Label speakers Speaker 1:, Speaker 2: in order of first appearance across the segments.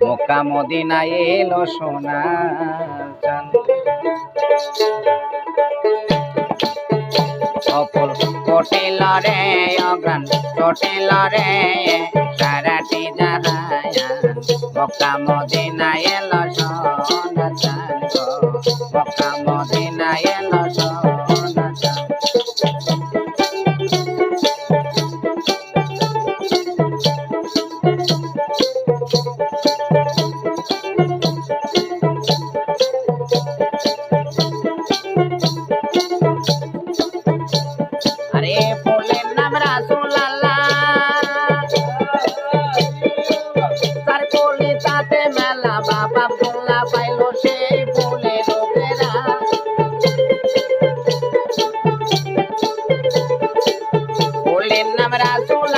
Speaker 1: মক্কা মদিনায় এলো চাঁদ অপর কোটিল রে অগ্রাণ চটিল রে সারাটি জাহায়ান মক্কা মদিনায় এলো গো। মক্কা মদিনায় বাবা ফুল্লা পাইলো সেই ফুলের লোকেরা ফুলের নাম রাসুল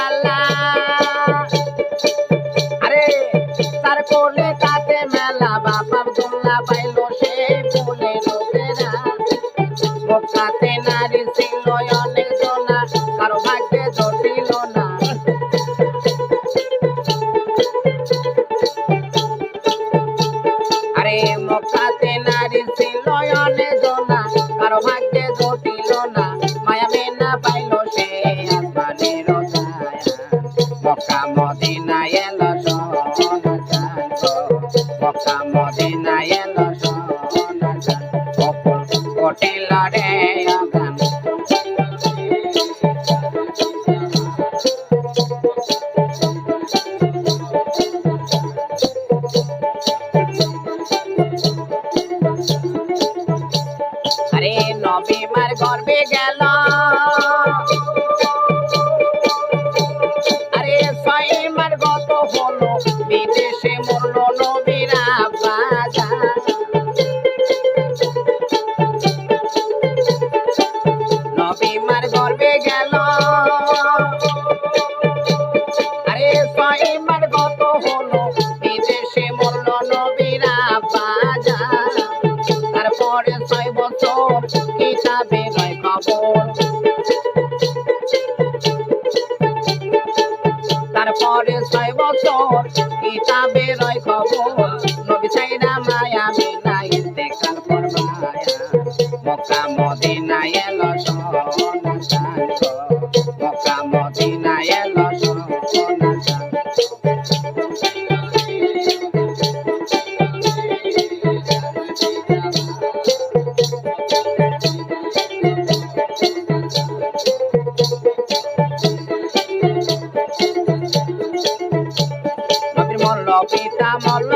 Speaker 1: কোটিল রে অগান আরে নবীমার তারপরে ছয় বছর কিতাবে নয় খবর? তারপরে ছয় বছর কিতাবে নয় খবর? নবী সাইরা মায়া মিনাই দেখার পর মায়া মক্কা মদিনা পিতা মল্ল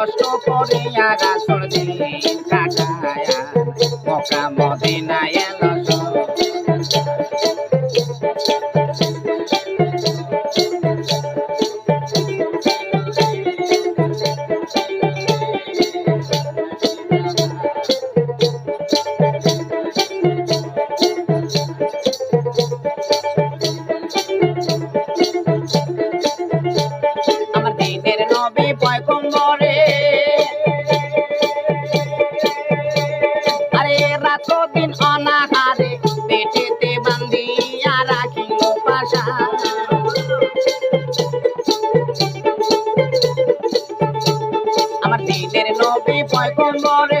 Speaker 1: কষ্ট করে আর আসর দিন কাটায়া মকা মদিনা এলো আমার দিনের নবী পয়গম্বরে অনাহারে পেটেতে রাখি পাশা আমার দিনের নবী পয়গম্বরে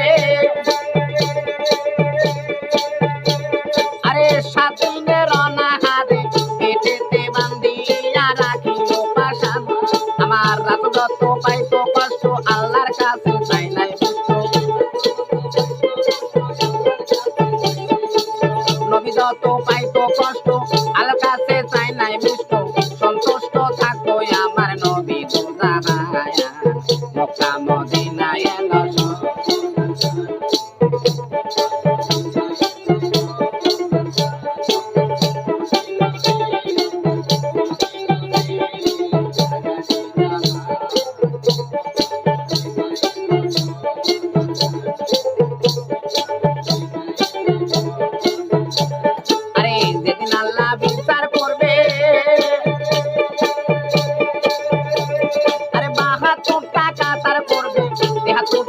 Speaker 1: যত পাইতো কষ্ট আল্লাহর কাছে চাই নাই মিষ্ট। সন্তুষ্ট থাকো আমার নদী তো জানায়া, Mecca Medina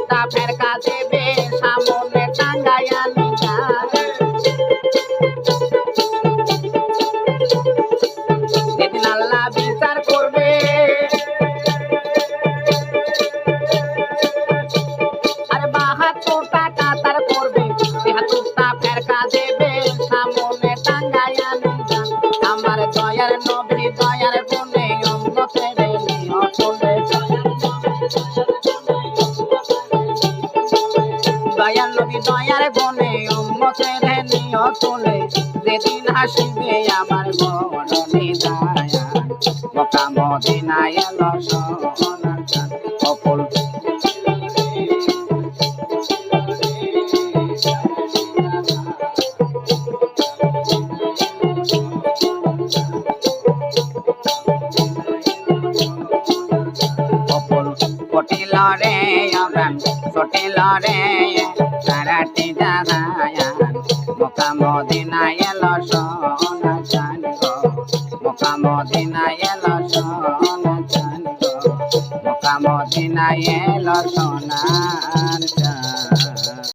Speaker 1: stop at a cafe. উম্মতের নিয় তুলে যেদিন হাসিবে আমার বড় নিদায়া মক্কা মদিনায় এলো চাঁদ অপল পটিল রে অগান সটিল রে জাহায়ান মক্কা মদিনা এলো সোনা চান গো মক্কা মদিনায় এলো সোনা চান গো মক্কা মদিনায় এলো সোনা